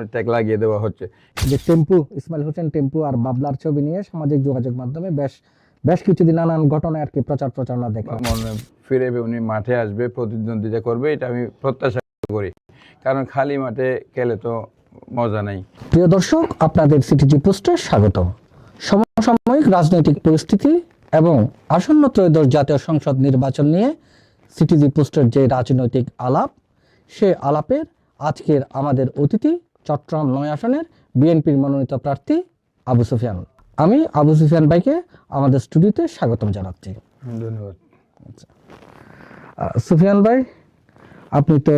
সামনে ট্যাগ লাগিয়ে দেওয়া হচ্ছে। যে টেম্পু ইসমাইল হোসেন টেম্পু আর বাবলার ছবি নিয়ে সামাজিক যোগাযোগ মাধ্যমে বেশ বেশ কিছুদিন নানান ঘটনা আর কি প্রচার প্রচারণা দেখলাম। মনে ফিরে উনি মাঠে আসবে প্রতিদ্বন্দ্বিতা করবে এটা আমি প্রত্যাশা করি। কারণ খালি মাঠে খেলে তো মজা নাই। প্রিয় দর্শক আপনাদের সিটিজি পোস্টে স্বাগত সমসাময়িক রাজনৈতিক পরিস্থিতি এবং আসন্ন ত্রয়োদশ জাতীয় সংসদ নির্বাচন নিয়ে সিটিজি পোস্টের যে রাজনৈতিক আলাপ সে আলাপের আজকের আমাদের অতিথি চট্টগ্রাম নয় আসনের বিএনপির মনোনীত প্রার্থী আবু সুফিয়ান। আমি আবু সুফিয়ান ভাইকে আমাদের স্টুডিওতে স্বাগতম জানাচ্ছি। ধন্যবাদ। আহ, সুফিয়ান ভাই আপনি তো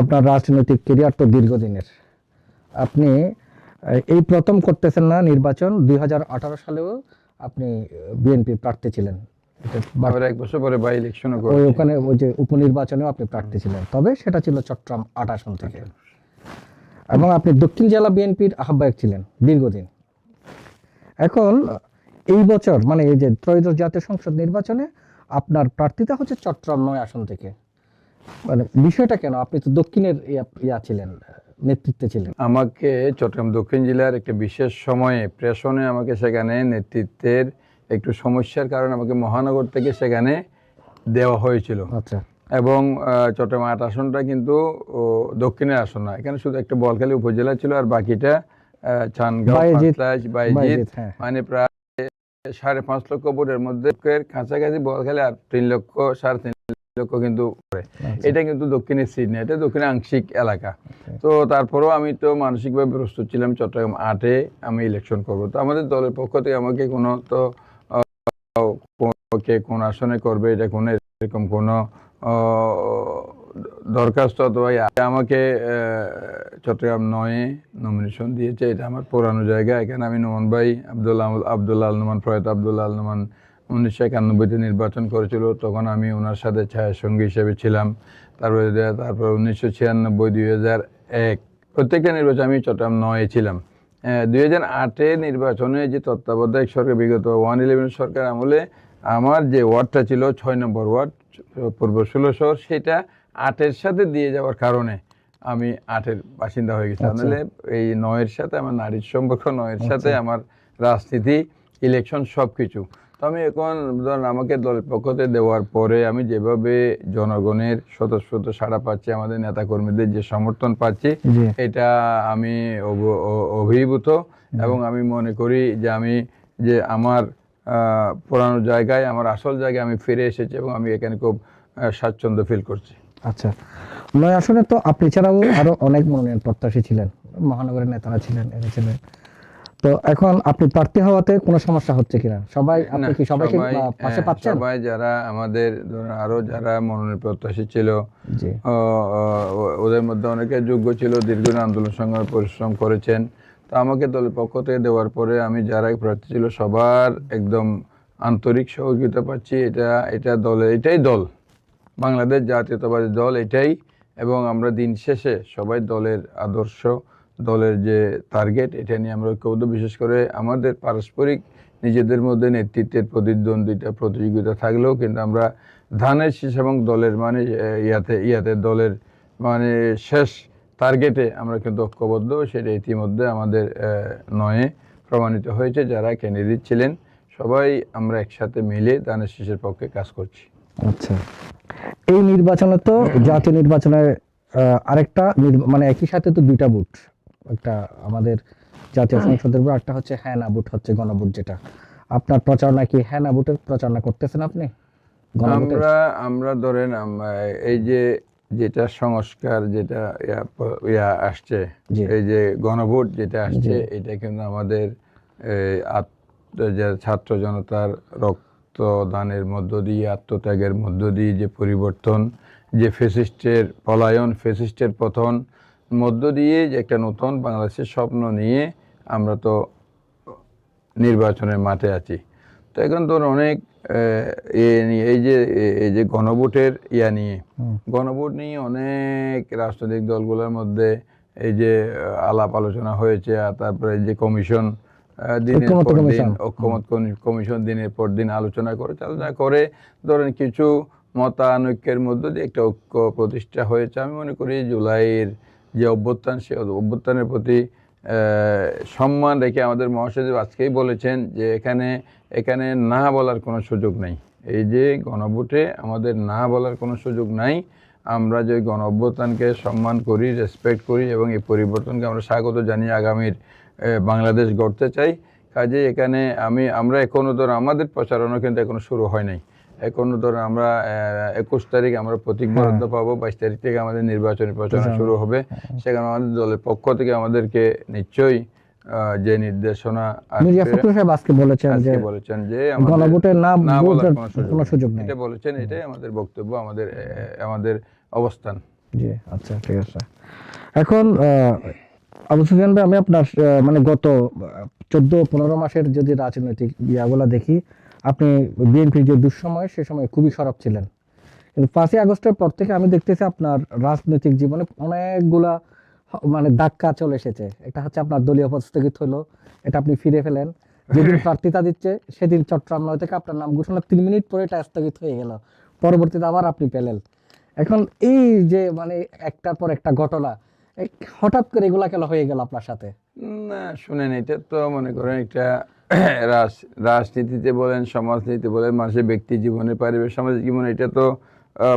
আপনার রাজনৈতিক কেরিয়ার তো দীর্ঘদিনের। আপনি এই প্রথম করতেছেন না নির্বাচন দুই হাজার আঠারো সালেও আপনি বিএনপি প্রার্থী ছিলেন। এক বছর পরে বাই ইলেকশনও ওখানে ওই যে উপনির্বাচনেও আপনি প্রার্থী ছিলেন। তবে সেটা ছিল চট্টগ্রাম আট আসন থেকে। এবং আপনি দক্ষিণ জেলা বিএনপির আহ্বায়ক ছিলেন দীর্ঘদিন। এখন এই বছর মানে এই যে ত্রয়োদশ জাতীয় সংসদ নির্বাচনে আপনার প্রার্থীতা হচ্ছে চট্টগ্রাম নয় আসন থেকে। মানে বিষয়টা কেন? আপনি তো দক্ষিণের ইয়া- ছিলেন নেতৃত্বে ছিলেন। আমাকে চট্টগ্রাম দক্ষিণ জেলার একটা বিশেষ সময়ে প্রেষণে আমাকে সেখানে নেতৃত্বের একটু সমস্যার কারণে আমাকে মহানগর থেকে সেখানে দেওয়া হয়েছিল। আচ্ছা। এবং চট্টগ্রাম আট আসনটা কিন্তু দক্ষিণের আসন না এখানে শুধু একটা বলখালী উপজেলা ছিল আর বাকিটা হ্যাঁ। মানে প্রায় সাড়ে পাঁচ লক্ষ ভোটের মধ্যে কাছাকাছি বলখালী আর তিন লক্ষ সাড়ে তিন লক্ষ কিন্তু আচ্ছা। এটা কিন্তু দক্ষিণের সিট না এটা দক্ষিণের আংশিক এলাকা। তো তারপরেও আমি তো মানসিকভাবে প্রস্তুত ছিলাম চট্টগ্রাম আটে আমি ইলেকশন করব। তো আমাদের দলের পক্ষ থেকে আমাকে কোনো তো কোন- কে কোন আসনে করবে এটা কোনো এরকম কোনো দরখাস্ত অথবা আমাকে চট্টগ্রাম নয়ে নমিনেশন দিয়েছে। এটা আমার পুরানো জায়গা। এখানে আমি নোমান ভাই আবদুল্লাহ আবদুল্লাহ আল নোমান প্রয়াত আবদুল্লাহ আল নোমান উনিশশো একানব্বইতে নির্বাচন করেছিল। তখন আমি ওনার সাথে ছায়া সঙ্গী হিসেবে ছিলাম। তারপরে তারপর উনিশশো ছিয়ানব্বই, দুই হাজার এক, প্রত্যেকটা নির্বাচন আমি চট্টগ্রাম নয়ে ছিলাম। দুই হাজার আটে নির্বাচনে যে তত্ত্বাবধায়ক সরকার, বিগত ওয়ান ইলেভেন সরকার আমলে আমার যে ওয়ার্ডটা ছিল, ছয় নম্বর ওয়ার্ড পূর্ব ষোলোশহর সেটা আটের সাথে দিয়ে যাওয়ার কারণে আমি আটের বাসিন্দা হয়ে গেছিলাম তাহলে এই নয়ের সাথে আমার নারীর সম্পর্ক নয়ের সাথে আমার রাজনীতি ইলেকশন সব কিছু তো আমি এখন ধরুন আমাকে দলের পক্ষ থেকে দেওয়ার পরে আমি যেভাবে জনগণের স্বতঃস্ফূর্ত সাড়া পাচ্ছি আমাদের নেতাকর্মীদের যে সমর্থন পাচ্ছি এটা আমি অভিভূত। এবং আমি মনে করি যে আমি যে আমার পুরানো জায়গায় আমার আসল জায়গায় আমি ফিরে এসেছি এবং আমি এখানে খুব স্বাচ্ছন্দ্য ফিল করছি। আচ্ছা। নয় আসনে তো আপনি ছাড়াও আরও অনেক মনোনয়ন প্রত্যাশী ছিলেন। মহানগরের নেতারা ছিলেন এরা ছিলেন তো এখন আপনি প্রার্থী হওয়াতে কোনো সমস্যা হচ্ছে কিনা? সবাই আপনি কি সবাইকে পাশে হ্যাঁ, পাচ্ছেন? সবাই যারা আমাদের ধরুন আরও যারা মনোনয়ন প্রত্যাশী ছিল ওদের মধ্যে অনেকে যোগ্য ছিল দীর্ঘদিন আন্দোলন সংগ্রামে পরিশ্রম করেছেন। তো আমাকে দলের পক্ষ থেকে দেওয়ার পরে আমি যারা প্রার্থী ছিল সবার একদম আন্তরিক সহযোগিতা পাচ্ছি। এটা এটা দলে, এটাই দল। বাংলাদেশ জাতীয়তাবাদী দল এটাই এবং আমরা দিন শেষে সবাই দলের আদর্শ, দলের যে টার্গেট এটা নিয়ে আমরা ঐক্যবদ্ধ। বিশেষ করে আমাদের পারস্পরিক নিজেদের মধ্যে নেতৃত্বের প্রতিদ্বন্দ্বিতা, প্রতিযোগিতা থাকলেও কিন্তু আমরা ধানের শেষ এবং দলের মানে ইয়াতে ইয়াতে দলের মানে শেষ টার্গেটে আমরা কিন্তু ঐক্যবদ্ধ সেটা ইতিমধ্যে আমাদের নয়ে প্রমাণিত হয়েছে যারা ক্যান্ডিডেট ছিলেন। সবাই আমরা একসাথে মিলে ধানের শীষের পক্ষে কাজ করছি। আচ্ছা। এই নির্বাচনে তো জাতীয় নির্বাচনের আরেকটা মানে একই সাথে তো দুইটা বুট একটা আমাদের জাতীয় সংসদের বুট একটা হচ্ছে হ্যাঁ না বুট হচ্ছে গণভোট যেটা। আপনার প্রচারণা কি হ্যাঁ না বুটের প্রচারণা করতেছেন আপনি? আমরা আমরা ধরেন এই যে যেটা সংস্কার যেটা ইয়া ইয়া আসছে এই যে গণভোট যেটা আসছে এটা কিন্তু আমাদের ছাত্র জনতার রক্তদানের মধ্য দিয়ে আত্মত্যাগের মধ্য দিয়ে যে পরিবর্তন যে ফেসিস্টের পলায়ন ফেসিস্টের পতন মধ্য দিয়ে যে একটা নতুন বাংলাদেশের স্বপ্ন নিয়ে আমরা তো নির্বাচনের মাঠে আছি। তো এখন তোর অনেক এই যে এই যে গণভোটের ইয়া নিয়ে গণভোট নিয়ে অনেক রাজনৈতিক দলগুলোর মধ্যে এই যে আলাপ আলোচনা হয়েছে আর তারপরে এই যে কমিশন দিনের পর দিন। ঐক্যমত কমিশন দিনের পর দিন আলোচনা করে আলোচনা করে। ধরেন কিছু মতানৈক্যের মধ্য দিয়ে একটা ঐক্য প্রতিষ্ঠা হয়েছে। আমি মনে করি জুলাইয়ের যে অভ্যুত্থান সে অভ্যুত্থানের প্রতি সম্মান রেখে আমাদের মহাসচিব আজকেই বলেছেন যে এখানে এখানে না বলার কোনো সুযোগ নেই। এই যে গণভোটে আমাদের না বলার কোনো সুযোগ নাই, আমরা যে গণ সম্মান করি রেসপেক্ট করি এবং এই পরিবর্তনকে আমরা স্বাগত জানিয়ে আগামীর বাংলাদেশ গড়তে চাই। কাজে এখানে আমি, আমরা এখনও ধর আমাদের প্রচারণা কিন্তু এখনও শুরু হয় নাই। এখনও ধর আমরা একুশ তারিখ আমরা প্রতীক বরাদ্দ পাবো বাইশ তারিখ থেকে আমাদের নির্বাচনী প্রচারণা শুরু হবে। সেখানে আমাদের দলের পক্ষ থেকে আমাদেরকে নিশ্চয়ই যে নির্দেশনা মির্জা ফখরুল সাহেব আজকে বলেছেন যে বলেছেন যে আমাদের গণভোটে না না বলার কোনো সুযোগ নেই। এটা বলেছেন এটাই আমাদের বক্তব্য আমাদের আমাদের অবস্থান। জি আচ্ছা ঠিক আছে। এখন আহ, আবু সুফিয়ান ভাই আমি আপনার মানে গত চোদ্দ পনেরো মাসের যদি রাজনৈতিক ইয়াগুলা দেখি আপনি বিএনপির যে দুঃসময় সে সময় খুবই সরব ছিলেন। কিন্তু পাঁচই আগস্টের পর থেকে আমি দেখতেছি আপনার রাজনৈতিক জীবনে অনেকগুলা মানে ধাক্কা চলে এসেছে। এটা হচ্ছে আপনার দলীয় পদ স্থগিত হলো এটা আপনি ফিরে ফেলেন। যেদিন প্রার্থিতা দিচ্ছে সেদিন চট্টগ্রাম নয় থেকে আপনার নাম ঘোষণা তিন মিনিট পরে এটা স্থগিত হয়ে গেল। পরবর্তীতে আবার আপনি পেলেন। এখন এই যে মানে একটার পর একটা ঘটনা হঠাৎ করে এগুলা কেন হয়ে গেল আপনার সাথে? না শুনেন এটা তো মনে করেন একটা রাজনীতিতে বলেন, সমাজনীতিতে বলেন, মানুষের ব্যক্তি জীবনে, পারিবারিক, সামাজিক জীবনে এটা তো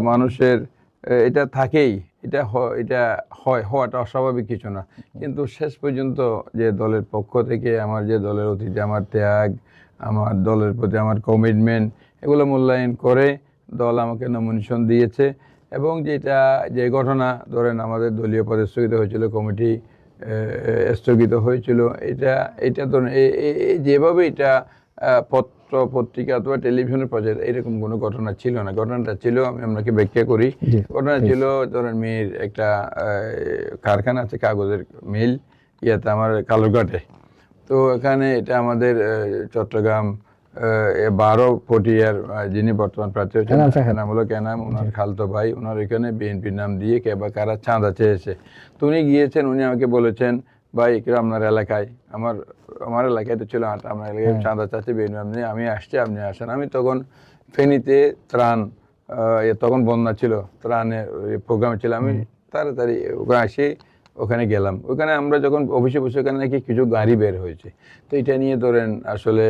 মানুষের এটা থাকেই। এটা এটা হয়, হওয়াটা অস্বাভাবিক কিছু না। কিন্তু শেষ পর্যন্ত যে দলের পক্ষ থেকে আমার যে দলের অতীতে আমার ত্যাগ, আমার দলের প্রতি আমার কমিটমেন্ট এগুলো মূল্যায়ন করে দল আমাকে নমিনেশন দিয়েছে। এবং যেটা, যে ঘটনা, ধরেন আমাদের দলীয় পদে স্থগিত হয়েছিল কমিটি স্থগিত হয়েছিল। এটা এটা তো যেভাবে এটা পত্র পত্রিকা অথবা টেলিভিশনের প্রচার এরকম কোনো ঘটনা ছিল না। ঘটনাটা ছিল আমি আপনাকে ব্যাখ্যা করি। ঘটনা ছিল ধরেন মেয়ের একটা কারখানা আছে কাগজের মিল ইয়াতে আমার কালুরঘাটে। তো এখানে এটা আমাদের চট্টগ্রাম বারো পটিয়ার যিনি বর্তমান প্রার্থী হচ্ছেন এনাম হলো কেনাম ওনার খালতো ভাই ওনার এখানে বিএনপির নাম দিয়ে কে বা কারা চাঁদা চেয়েছে। তো উনি গিয়েছেন উনি আমাকে বলেছেন ভাই একটু আপনার এলাকায় আমার আমার এলাকায় তো ছিল আমার এলাকায় চাঁদা চাচ্ছে বিএনপি নিয়ে আমি আসছি আপনি আসেন। আমি তখন ফেনীতে ত্রাণ তখন বন্যা ছিল ত্রাণের প্রোগ্রাম ছিল আমি তাড়াতাড়ি ওখানে আসি ওখানে গেলাম। ওখানে আমরা যখন অফিসে বসে ওখানে নাকি কিছু গাড়ি বের হয়েছে। তো এটা নিয়ে ধরেন আসলে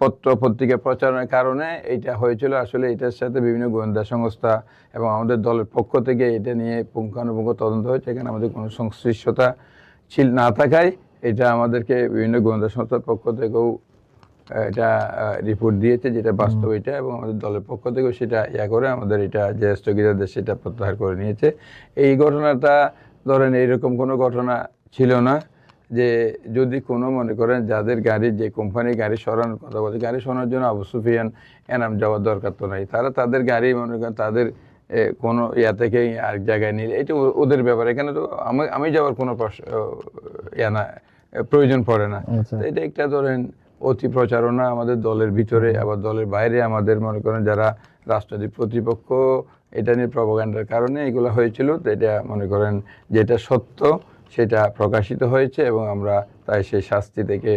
পত্র পত্রিকা প্রচারণের কারণে এটা হয়েছিল। আসলে এটার সাথে বিভিন্ন গোয়েন্দা সংস্থা এবং আমাদের দলের পক্ষ থেকে এটা নিয়ে পুঙ্খানুপুঙ্খ তদন্ত হয়েছে। এখানে আমাদের কোনো সংশ্লিষ্টতা ছিল না থাকায় এটা আমাদেরকে বিভিন্ন গোয়েন্দা সংস্থার পক্ষ থেকেও এটা রিপোর্ট দিয়েছে যেটা বাস্তব এটা এবং আমাদের দলের পক্ষ থেকেও সেটা ইয়া করে আমাদের এটা যে স্থগিতাদেশ সেটা প্রত্যাহার করে নিয়েছে। এই ঘটনাটা ধরেন এইরকম কোনো ঘটনা ছিল না। যে যদি কোনো মনে করেন যাদের গাড়ি যে কোম্পানির গাড়ি সরানোর কথা বলছে গাড়ি সরানোর জন্য আবু সুফিয়ান এনাম যাওয়ার দরকার তো নাই। তারা তাদের গাড়ি মনে করেন তাদের কোনো ইয়া থেকে আরেক জায়গায় নিলে এটা ওদের ব্যাপার। এখানে তো আমি আমি যাওয়ার কোনো ইয়া না প্রয়োজন পড়ে না। আচ্ছা। এটা একটা ধরেন অতি প্রচারণা আমাদের দলের ভিতরে আবার দলের বাইরে আমাদের মনে করেন যারা রাজনৈতিক প্রতিপক্ষ এটা নিয়ে প্রপাগান্ডার কারণে এগুলো হয়েছিল। তো এটা মনে করেন যেটা সত্য সেটা প্রকাশিত হয়েছে এবং আমরা তাই সেই শাস্তি থেকে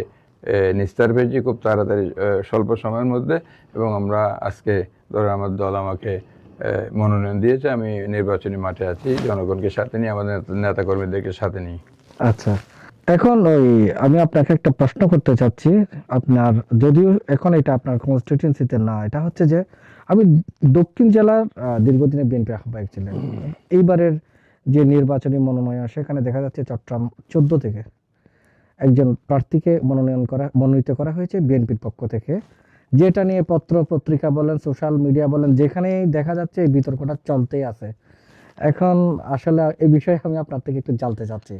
নিস্তার পেয়েছি খুব তাড়াতাড়ি স্বল্প সময়ের মধ্যে এবং আমরা আজকে ধরেন আমার দল আমাকে মনোনয়ন দিয়েছে আমি নির্বাচনী মাঠে আছি জনগণকে সাথে নিয়ে আমাদের নেতাকর্মীদেরকে সাথে নিই আচ্ছা এখন ওই আমি আপনাকে একটা প্রশ্ন করতে চাচ্ছি আপনার যদিও এখন এটা আপনার কনস্টিটিউন্সিতে না এটা হচ্ছে যে আমি দক্ষিণ জেলার আহ, দীর্ঘদিনের বিএনপি আহ্বায়ক ছিলেন। এইবারের যে নির্বাচনী মনোনয়ন, সেখানে দেখা যাচ্ছে চট্টগ্রাম চোদ্দ থেকে একজন প্রার্থীকে মনোনয়ন করা, মনোনীত করা হয়েছে বিএনপির পক্ষ থেকে। যেটা নিয়ে পত্র পত্রিকা বলেন, সোশ্যাল মিডিয়া বলেন, যেখানেই দেখা যাচ্ছে এই বিতর্কটা চলতেই আছে। এখন আসলে এই বিষয়ে আমি আপনার থেকে একটু জানতে চাচ্ছি।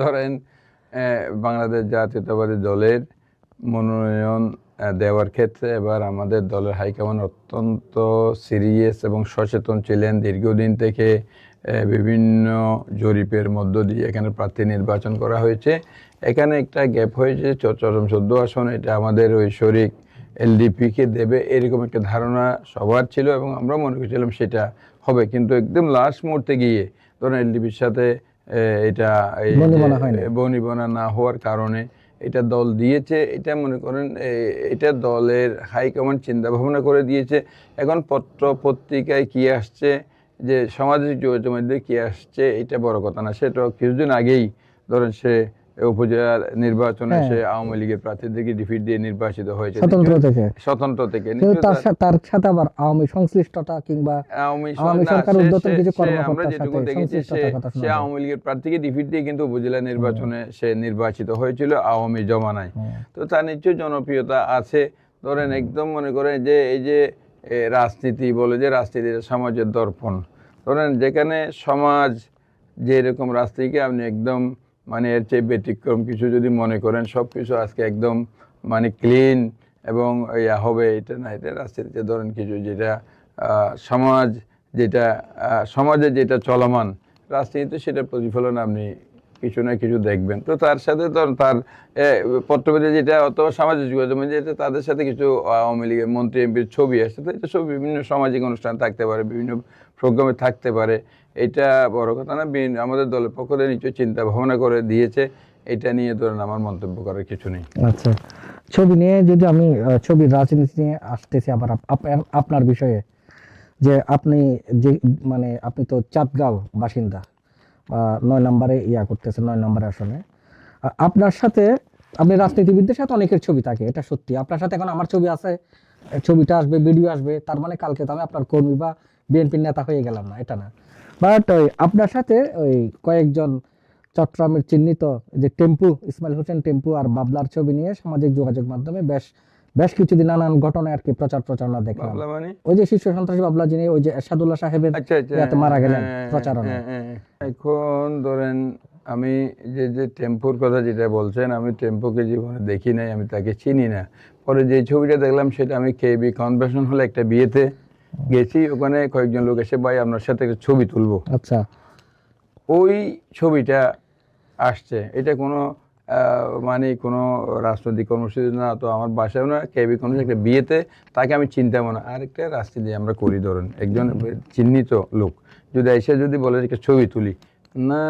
ধরেন বাংলাদেশ জাতীয়তাবাদী দলের মনোনয়ন দেওয়ার ক্ষেত্রে এবার আমাদের দলের হাইকমান্ড অত্যন্ত সিরিয়াস এবং সচেতন ছিলেন। দীর্ঘদিন থেকে বিভিন্ন জরিপের মধ্য দিয়ে এখানে প্রার্থী নির্বাচন করা হয়েছে। এখানে একটা গ্যাপ হয়েছে চট্টগ্রাম চোদ্দ আসন এটা আমাদের ওই শরিক এলডিপিকে দেবে এরকম একটা ধারণা সবার ছিল এবং আমরা মনে করছিলাম সেটা হবে। কিন্তু একদম লাস্ট মুহূর্তে গিয়ে ধরেন এলডিপির সাথে এটা বনিবনা না হওয়ার কারণে এটা দল দিয়েছে, এটা মনে করেন এটা দলের হাইকমান্ড চিন্তা ভাবনা করে দিয়েছে। এখন পত্র পত্রিকায় কি আসছে, যে সামাজিক যোগাযোগের মধ্যে কী আসছে, এটা বড় কথা না। সেটা কিছুদিন আগেই ধরেন সে উপজেলা নির্বাচনে হ্যাঁ। সে আওয়ামী লীগের প্রার্থীদেরকে ডিফিট দিয়ে নির্বাচিত হয়েছে। স্বতন্ত্র থেকে। স্বতন্ত্র থেকে। তার সাথে আবার আওয়ামী সংশ্লিষ্টতা কিংবা আওয়ামী সরকার সে- কিছু সে আমরা যেটুকু দেখেছি। আওয়ামী লীগের প্রার্থীকে ডিফিট দিয়ে কিন্তু উপজেলা নির্বাচনে সে নির্বাচিত হয়েছিল আওয়ামী জমানায়। তো তার নিশ্চয়ই জনপ্রিয়তা আছে। ধরেন একদম মনে করেন যে এই যে রাজনীতি বলে যে রাজনীতি সমাজের দর্পণ। ধরেন যেখানে সমাজ যেরকম রাজনীতিকে আপনি একদম মানে এর চেয়ে ব্যতিক্রম কিছু যদি মনে করেন সব কিছু আজকে একদম মানে ক্লিন এবং ইয়া হবে, এটা না, এটা রাজনীতিতে ধরেন কিছু যেটা সমাজ যেটা সমাজে যেটা চলমান রাজনীতিতে সেটা প্রতিফলন আপনি কিছু না কিছু দেখবেন। তো তার সাথে তো তার পত্রপত্রে যেটা অথবা সামাজিক যোগাযোগ যেটা, তাদের সাথে কিছু আওয়ামী লীগের মন্ত্রী, এমপির ছবি আসছে। তো এটা সব বিভিন্ন সামাজিক অনুষ্ঠান থাকতে পারে, বিভিন্ন প্রোগ্রামে থাকতে পারে। এটা বড় কথা না আমাদের দলের পক্ষ থেকে নিশ্চয়ই চিন্তা ভাবনা করে দিয়েছে। এটা নিয়ে ধরেন আমার মন্তব্য করার কিছু নেই। আচ্ছা ছবি নিয়ে যদি আমি ছবির রাজনীতি নিয়ে আসতেছি আবার আপ- আপ- আপনার বিষয়ে, যে আপনি যে মানে আপনি তো চাঁদগাঁও বাসিন্দা। নয় নম্বরে ইয়া করতেছে, নয় নম্বরে আসনে আ- আপনার সাথে, আপনি রাজনীতিবিদদের সাথে অনেকের ছবি থাকে, এটা সত্যি। আপনার সাথে এখন আমার ছবি আছে, ছবিটা আসবে ভিডিও আসবে, তার মানে কালকে তো আমি আপনার কর্মী বা বিএনপির নেতা হয়ে গেলাম না, এটা না। বাট ওই আপনার সাথে ওই কয়েকজন চট্টগ্রামের চিহ্নিত যে টেম্পু, ইসমাইল হোসেন টেম্পু আর বাবলার ছবি নিয়ে সামাজিক যোগাযোগ মাধ্যমে বেশ বেশ কিছুদিন নানান ঘটনায় আর কি প্রচার প্রচারণা দেখলাম। মানে? ওই যে শীর্ষ সন্ত্রাসী বাবলা যিনি ওই যে এরশাদুল্লাহ সাহেবের আচ্ছা আচ্ছা ইয়াতে মারা গেলেন হ্যাঁ, প্রচারণায়। হ্যাঁ, হ্যাঁ, হ্যাঁ। এখন ধরেন আমি যে যে টেম্পুর কথা যেটা বলছেন আমি টেম্পুকে জীবনে দেখি নাই আমি তাকে চিনি না। পরে যে ছবিটা দেখলাম সেটা আমি কে কেবি কনভেনশন হলে একটা বিয়েতে গেছি ওখানে কয়েকজন লোক এসে ভাই আপনার সাথে একটা ছবি তুলবো। আচ্ছা। ওই ছবিটা আসছে। এটা কোনো মানে কোনো রাজনৈতিক কর্মসূচি না তো আমার বাসায় না কেবি কোনো একটা বিয়েতে তাকে আমি চিন্তাবো না। আরেকটা রাজনীতি আমরা করি ধরুন একজন চিহ্নিত লোক যদি এসে যদি বলে যে একটা ছবি তুলি না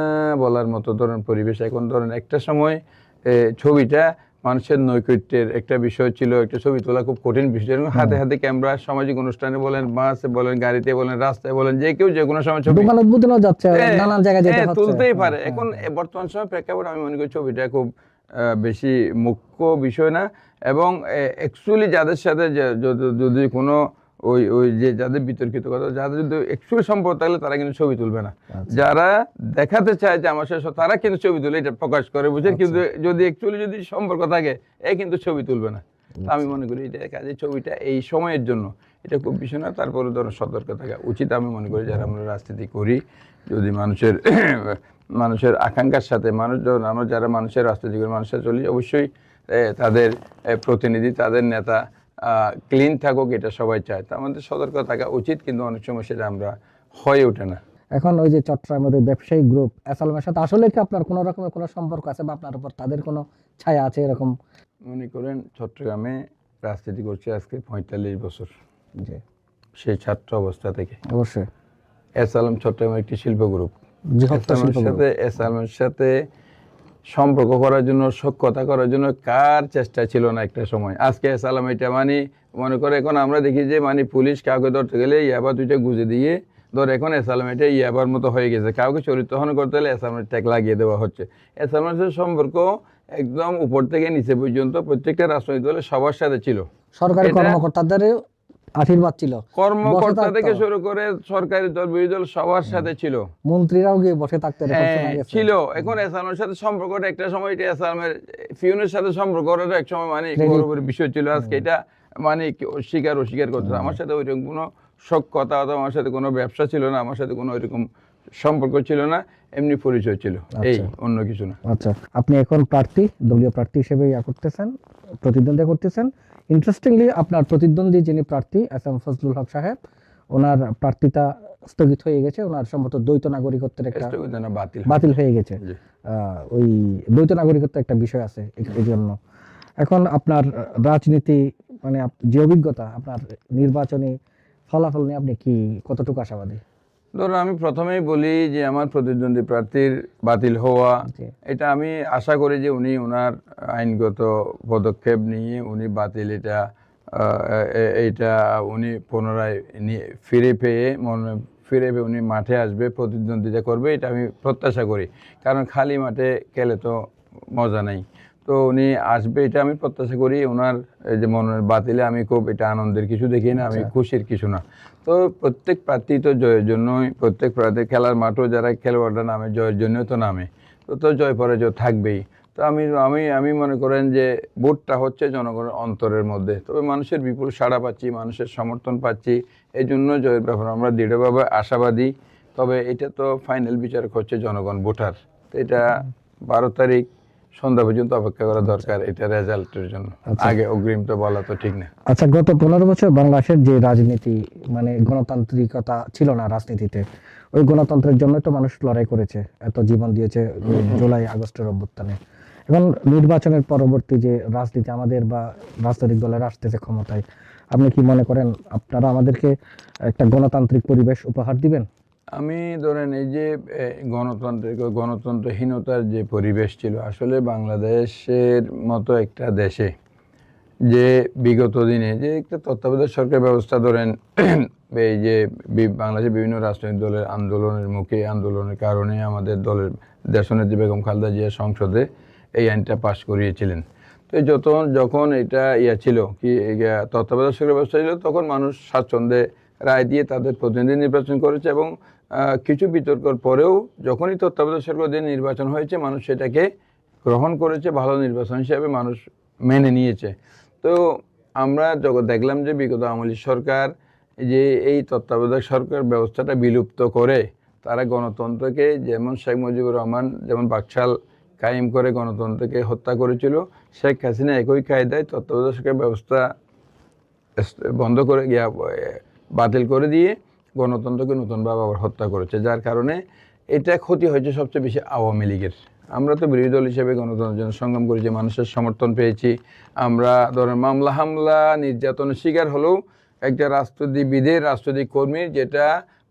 বলার মতো ধরেন পরিবেশ এখন ধরেন একটা সময় ছবিটা মানুষের নৈকট্যের একটা বিষয় ছিল একটা ছবি তোলা খুব কঠিন বিষয় হাতে হাতে ক্যামেরা সামাজিক অনুষ্ঠানে বলেন বাসে বলেন গাড়িতে বলেন রাস্তায় বলেন যে কেউ যে কোনো সময় ছবি যাচ্ছে নানান জায়গায় যেতে হচ্ছে। তুলতেই পারে। এখন বর্তমান সময় প্রেক্ষাপট আমি মনে করি ছবিটা খুব বেশি মুখ্য বিষয় না। এবং অ্যাকচুয়ালি যাদের সাথে যদি কোনো ওই ওই যে যাদের বিতর্কিত কথা যাদের যদি অ্যাকচুয়ালি সম্পর্ক থাকলে তারা কিন্তু ছবি তুলবে না। আচ্ছা। যারা দেখাতে চায় যে আমার সাথে তারা কিন্তু ছবি তুলে এটা প্রকাশ করে বুঝছেন? আচ্ছা। কিন্তু যদি অ্যাকচুয়ালি যদি সম্পর্ক থাকে এ কিন্তু ছবি তুলবে না। আমি মনে করি এটা কাজে ছবিটা এই সময়ের জন্য এটা খুব বিষয় না। তারপরে ধরো সতর্ক থাকা উচিত। আমি মনে করি যারা আমরা রাজনীতি করি যদি মানুষের মানুষের আকাঙ্ক্ষার সাথে মানুষ আমরা যারা মানুষের রাজনীতি করি মানুষের চলি অবশ্যই তাদের প্রতিনিধি তাদের নেতা ক্লিন থাকুক এটা সবাই চায়। তা আমাদের সতর্ক থাকা উচিত কিন্তু অনেক সময় সেটা আমরা হয়ে ওঠে না। এখন ওই যে চট্টগ্রামের ওই ব্যবসায়ী গ্রুপ অ্যাসালমের সাথে আসলে কি আপনার কোনো রকমের কোনো সম্পর্ক আছে বা আপনার উপর তাদের কোনো ছায়া আছে এরকম? মনে করেন চট্টগ্রামে রাজনীতি করছে আজকে পঁয়তাল্লিশ বছর। যে সেই ছাত্র অবস্থা থেকে। অবশ্যই। এস আলম চট্টগ্রামের একটি শিল্প গ্রুপ সাথে এস আলমের সাথে সম্পর্ক করার জন্য সক্ষতা করার জন্য কার চেষ্টা ছিল না একটা সময়? আজকে এস আলম এটা মানে মনে করে এখন আমরা দেখি যে মানে পুলিশ কাউকে ধরতে গেলে ইয়াবা দুইটা গুজে দিয়ে ধর এখন এস আলম এটা ইয়াবার মতো হয়ে গেছে। কাউকে চরিত্রহন করতে হলে এস আলমের ট্যাগ লাগিয়ে দেওয়া হচ্ছে। এস আলমের সাথে সম্পর্ক একদম উপর থেকে নিচে পর্যন্ত প্রত্যেকটা রাজনৈতিক দলের সবার সাথে ছিল। সরকারি কর্মকর্তাদের আশীর্বাদ ছিল। কর্মকর্তা থেকে শুরু করে সরকারি দল বিরোধী দল সবার সাথে ছিল। মন্ত্রীরাও গিয়ে বসে থাকতে হ্যাঁ। ছিল। এখন এসালামের সাথে সম্পর্কটা একটা সময় এটা এসালামের ফিউনের সাথে সম্পর্ক এক সময় মানে বড় বিষয় ছিল। আজকে এটা মানে স্বীকার অস্বীকার অস্বীকার করতে। আমার সাথে ওইরকম কোনো শখ কথা অথবা আমার সাথে কোনো ব্যবসা ছিল না। আমার সাথে কোনো ওইরকম সম্পর্ক ছিল না এমনি পরিচয় ছিল। এই অন্য কিছু না। আচ্ছা আপনি এখন প্রার্থী দলীয় প্রার্থী হিসেবে ইয়া করতেছেন প্রতিদ্বন্দ্বিতা করতেছেন। ইন্টারেস্টিংলি আপনার প্রতিদ্বন্দ্বী যিনি প্রার্থী এস এম ফজলুল হক সাহেব ওনার প্রার্থিতা স্থগিত হয়ে গেছে। ওনার সম্ভবত দ্বৈত নাগরিকত্বের একটা বাতিল। বাতিল হয়ে গেছে। ওই দ্বৈত নাগরিকত্ব একটা বিষয় আছে এই জন্য। এখন আপনার রাজনীতি মানে যে অভিজ্ঞতা আপনার নির্বাচনী ফলাফল নিয়ে আপনি কি কতটুকু আশাবাদী? ধরুন আমি প্রথমেই বলি যে আমার প্রতিদ্বন্দ্বী প্রার্থীর বাতিল হওয়া এটা আমি আশা করি যে উনি ওনার আইনগত পদক্ষেপ নিয়ে উনি বাতিল এটা এইটা উনি পুনরায় নিয়ে ফিরে পেয়ে মনে ফিরে পেয়ে উনি মাঠে আসবে প্রতিদ্বন্দ্বিতা করবে এটা আমি প্রত্যাশা করি। কারণ খালি মাঠে খেলে তো মজা নেই। তো উনি আসবে এটা আমি প্রত্যাশা করি। ওনার এই যে মনোনয়ন বাতিলে আমি খুব এটা আনন্দের কিছু দেখি না আমি খুশির কিছু না। তো প্রত্যেক প্রার্থী তো জয়ের জন্যই, প্রত্যেক প্রার্থী খেলার মাঠও যারা খেলোয়াড়রা নামে, জয়ের জন্য তো নামে। তো তো জয় পরাজয় থাকবেই। তো আমি আমি আমি মনে করেন যে ভোটটা হচ্ছে জনগণের অন্তরের মধ্যে। তবে মানুষের বিপুল সাড়া পাচ্ছি, মানুষের সমর্থন পাচ্ছি এই জন্য জয়ের ব্যাপারে আমরা দৃঢ়ভাবে আশাবাদী। তবে এটা তো ফাইনাল বিচারক হচ্ছে জনগণ, ভোটার। তো এটা বারো তারিখ সন্ধ্যা পর্যন্ত অপেক্ষা করা দরকার এটা রেজাল্টের জন্য। আগে অগ্রিম তো বলা তো ঠিক না। আচ্ছা গত পনেরো বছর বাংলাদেশের যে রাজনীতি মানে গণতান্ত্রিকতা ছিল না রাজনীতিতে ওই গণতন্ত্রের জন্য তো মানুষ লড়াই করেছে এত জীবন দিয়েছে জুলাই আগস্টের অভ্যুত্থানে। এবং নির্বাচনের পরবর্তী যে রাজনীতি আমাদের বা রাজনৈতিক দলের আসতেছে ক্ষমতায় আপনি কি মনে করেন আপনারা আমাদেরকে একটা গণতান্ত্রিক পরিবেশ উপহার দিবেন? আমি ধরেন এই যে এ, গণতান্ত্রিক গণতন্ত্রহীনতার যে পরিবেশ ছিল আসলে বাংলাদেশের মতো একটা দেশে যে বিগত দিনে যে একটা তত্ত্বাবধায়ক সরকার ব্যবস্থা ধরেন এই যে বাংলাদেশের বিভিন্ন রাজনৈতিক দলের আন্দোলনের মুখে আন্দোলনের কারণে আমাদের দলের দেশনেত্রী বেগম খালেদা জিয়া সংসদে এই আইনটা পাশ করিয়েছিলেন। তো যত যখন এটা ইয়া ছিল কি তত্ত্বাবধায়ক সরকার ব্যবস্থা ছিল তখন মানুষ স্বাচ্ছন্দ্যে রায় দিয়ে তাদের প্রতিনিধি নির্বাচন করেছে এবং কিছু বিতর্কর পরেও যখনই তত্ত্বাবধায়ক সরকার দিয়ে নির্বাচন হয়েছে, মানুষ সেটাকে গ্রহণ করেছে, ভালো নির্বাচন হিসেবে মানুষ মেনে নিয়েছে। তো আমরা যখন দেখলাম যে বিগত আমলি সরকার যে এই তত্ত্বাবধায়ক সরকার ব্যবস্থাটা বিলুপ্ত করে, তারা গণতন্ত্রকে যেমন শেখ মুজিবুর রহমান, যেমন বাকশাল কায়েম করে গণতন্ত্রকে হত্যা করেছিল, শেখ হাসিনা একই কায়দায় তত্ত্বাবধায়ক সরকার ব্যবস্থা বন্ধ করে গিয়া বাতিল করে দিয়ে গণতন্ত্রকে নতুনভাবে আবার হত্যা করেছে, যার কারণে এটা ক্ষতি হয়েছে সবচেয়ে বেশি আওয়ামী লীগের। আমরা তো বিরোধী দল হিসেবে গণতন্ত্রের জন্য সংগ্রাম করেছি, মানুষের সমর্থন পেয়েছি। আমরা ধরেন মামলা, হামলা, নির্যাতনের শিকার হলেও একটা রাষ্ট্রদীবিদের রাষ্ট্রদীপ কর্মীর যেটা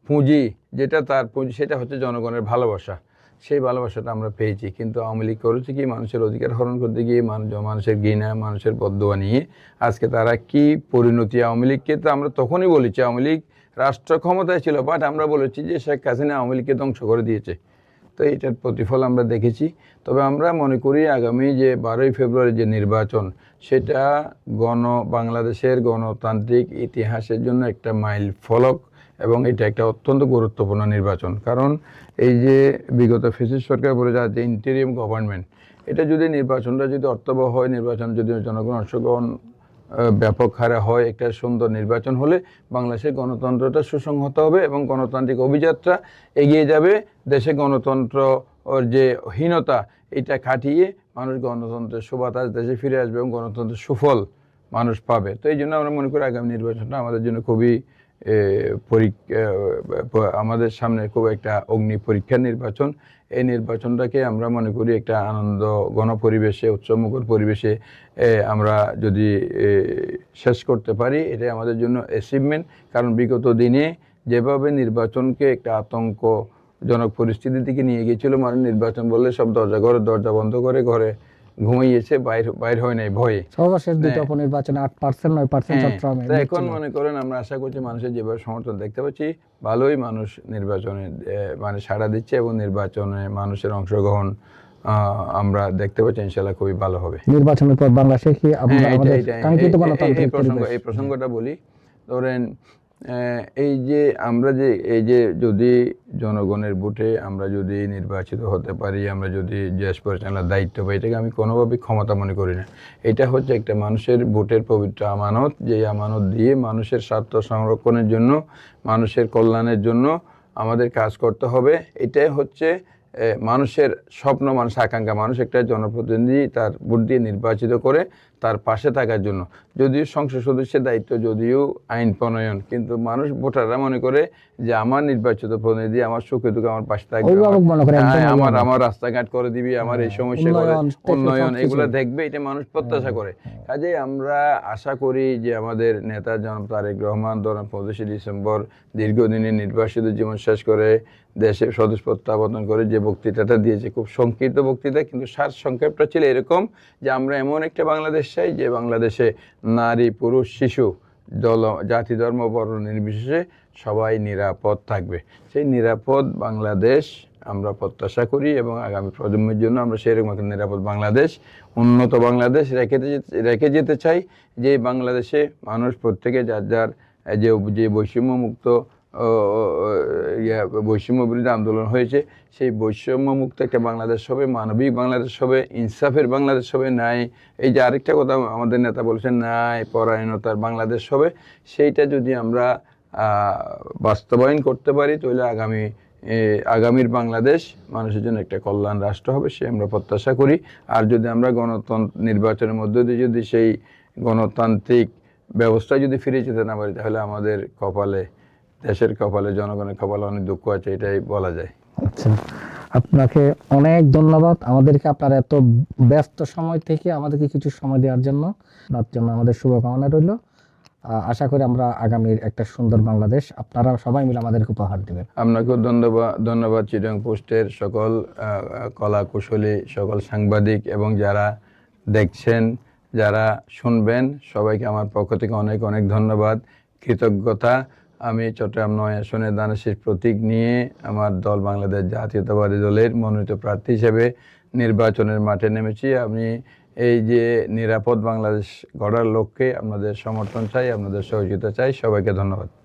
পুঁজি, যেটা তার পুঁজি, সেটা হচ্ছে জনগণের ভালোবাসা। সেই ভালোবাসাটা আমরা পেয়েছি। কিন্তু আওয়ামী লীগ করেছে কি? মানুষের অধিকার হরণ করতে গিয়ে মানুষ মানুষের ঘৃণা, মানুষের বদোয়া নিয়ে আজকে তারা কি পরিণতি? আওয়ামী লীগকে তো আমরা তখনই বলেছি, আওয়ামী লীগ রাষ্ট্র ক্ষমতায় ছিল বাট আমরা বলেছি যে শেখ হাসিনা আওয়ামী লীগকে ধ্বংস করে দিয়েছে। তো এটার প্রতিফল আমরা দেখেছি। তবে আমরা মনে করি আগামী যে বারোই ফেব্রুয়ারি যে নির্বাচন, সেটা গণ বাংলাদেশের গণতান্ত্রিক ইতিহাসের জন্য একটা মাইল ফলক। এবং এটা একটা অত্যন্ত গুরুত্বপূর্ণ নির্বাচন। কারণ এই যে বিগত ফেসিস সরকার বলে যা যে ইন্টেরিয়াম গভর্নমেন্ট এটা যদি নির্বাচনটা যদি অর্থবহ হয়, নির্বাচন যদি জনগণ অংশগ্রহণ ব্যাপক হারে হয়, একটা সুন্দর নির্বাচন হলে বাংলাদেশের গণতন্ত্রটা সুসংহত হবে এবং গণতান্ত্রিক অভিযাত্রা এগিয়ে যাবে। দেশে গণতন্ত্র ওর যে হীনতা, এটা কাটিয়ে মানুষ গণতন্ত্রের সুবাতাস দেশে ফিরে আসবে এবং গণতন্ত্রের সুফল মানুষ পাবে। তো এই জন্য আমরা মনে করি আগামী নির্বাচনটা আমাদের জন্য খুবই আমাদের সামনে খুব একটা অগ্নি পরীক্ষার নির্বাচন। এই নির্বাচনটাকে আমরা মনে করি একটা আনন্দ গণপরিবেশে, উৎসবমুখর পরিবেশে আমরা যদি শেষ করতে পারি, এটাই আমাদের জন্য অ্যাচিভমেন্ট কারণ বিগত দিনে যেভাবে নির্বাচনকে একটা আতঙ্কজনক পরিস্থিতির দিকে নিয়ে গিয়েছিল মানে নির্বাচন বললে সব দরজা ঘরে দরজা বন্ধ করে ঘরে ঘুমিয়েছে বাইর বাইর হয় নাই ভয়ে। সর্বশেষ দুটো হ্যাঁ। উপনির্বাচনে আট পার্সেন্ট নয় পার্সেন্ট হ্যাঁ, চট্টগ্রামে তো এখন মনে করেন আমরা আশা করছি মানুষের যেভাবে সমর্থন দেখতে পাচ্ছি ভালোই মানুষ নির্বাচনে মানে সাড়া দিচ্ছে এবং নির্বাচনে মানুষের অংশগ্রহণ আহ, আমরা দেখতে পাচ্ছি ইনশাল্লাহ খুবই ভালো হবে। নির্বাচনের পর বাংলাদেশে কি আমরা হ্যাঁ, আমাদের কাঙ্ক্ষিত এই- এই- এই প্রসঙ্গ এই প্রসঙ্গটা বলি। ধরেন এই যে আমরা যে, এই যে যদি জনগণের ভোটে আমরা যদি নির্বাচিত হতে পারি, আমরা যদি দেশ পরিচালনার দায়িত্ব পাই, এটাকে আমি কোনোভাবেই ক্ষমতা মনে করি না। এটা হচ্ছে একটা মানুষের ভোটের পবিত্র আমানত যে আমানত দিয়ে মানুষের স্বার্থ সংরক্ষণের জন্য, মানুষের কল্যাণের জন্য আমাদের কাজ করতে হবে। এটাই হচ্ছে মানুষের স্বপ্ন মানুষ আকাঙ্ক্ষা মানুষ একটা জনপ্রতিনিধি তার ভোট দিয়ে নির্বাচিত করে তার পাশে থাকার জন্য। যদিও সংসদ সদস্যের দায়িত্ব যদিও আইন প্রণয়ন কিন্তু মানুষ ভোটাররা মনে করে যে আমার নির্বাচিত প্রতিনিধি আমার সুখে দুঃখে আমার পাশে থাকবে। হ্যাঁ, আমার আমার রাস্তাঘাট করে দিবি আমার এই সমস্যা করে উন্নয়ন, এগুলো দেখবে এটা মানুষ প্রত্যাশা করে। কাজে আমরা আশা করি যে আমাদের নেতা জনাব তারেক রহমান ধরেন পঁচিশে ডিসেম্বর দীর্ঘদিনের নির্বাসিত জীবন শেষ করে দেশে স্বদেশ প্রত্যাবর্তন করে যে বক্তৃতাটা দিয়েছে, খুব সংক্ষিপ্ত বক্তৃতা, কিন্তু সার সংক্ষেপটা ছিল এরকম যে আমরা এমন একটা বাংলাদেশ চাই যে বাংলাদেশে নারী, পুরুষ, শিশু, দল, জাতি, ধর্ম, বর্ণ নির্বিশেষে সবাই নিরাপদ থাকবে। সেই নিরাপদ বাংলাদেশ আমরা প্রত্যাশা করি এবং আগামী প্রজন্মের জন্য আমরা সেরকম একটা নিরাপদ বাংলাদেশ, উন্নত বাংলাদেশ রেখে রেখে যেতে চাই। যে বাংলাদেশে মানুষ প্রত্যেকে যার যার, যে যে বৈষম্যমুক্ত ইয়া, বৈষম্য বিরোধী আন্দোলন হয়েছে। সেই বৈষম্যমুক্ত একটা বাংলাদেশ হবে মানবিক বাংলাদেশ হবে ইনসাফের বাংলাদেশ হবে নাই এই যে আরেকটা কথা আমাদের নেতা বলেছেন নাই পরায়ণতার বাংলাদেশ হবে। সেইটা যদি আমরা বাস্তবায়ন করতে পারি তাহলে আগামী আগামীর বাংলাদেশ মানুষের জন্য একটা কল্যাণ রাষ্ট্র হবে সে আমরা প্রত্যাশা করি। আর যদি আমরা গণতন্ত্র নির্বাচনের মধ্য দিয়ে যদি সেই গণতান্ত্রিক ব্যবস্থা যদি ফিরে যেতে না পারি তাহলে আমাদের কপালে দেশের কপালে জনগণের কপালে অনেক দুঃখ আছে এটাই বলা যায়। আচ্ছা আপনাকে অনেক ধন্যবাদ। আমাদেরকে আপনার এত ব্যস্ত সময় থেকে আমাদেরকে কিছু সময় দেওয়ার জন্য। তার জন্য আমাদের শুভকামনা রইল। আশা করি আমরা আগামীর একটা সুন্দর বাংলাদেশ। আপনারা সবাই মিলে আমাদেরকে উপহার দেবেন। আপনাকেও ধন্যবাদ ধন্যবাদ চিটং পোস্টের সকল কলা কুশলী সকল সাংবাদিক এবং যারা দেখছেন যারা শুনবেন সবাইকে আমার পক্ষ থেকে অনেক অনেক ধন্যবাদ। কৃতজ্ঞতা। আমি চট্টগ্রাম নয় আসনে দানশীর প্রতীক নিয়ে আমার দল বাংলাদেশ জাতীয়তাবাদী দলের মনোনীত প্রার্থী হিসেবে নির্বাচনের মাঠে নেমেছি। আমি এই যে নিরাপদ বাংলাদেশ গড়ার লক্ষ্যে আপনাদের সমর্থন চাই, আপনাদের সহযোগিতা চাই, সবাইকে ধন্যবাদ।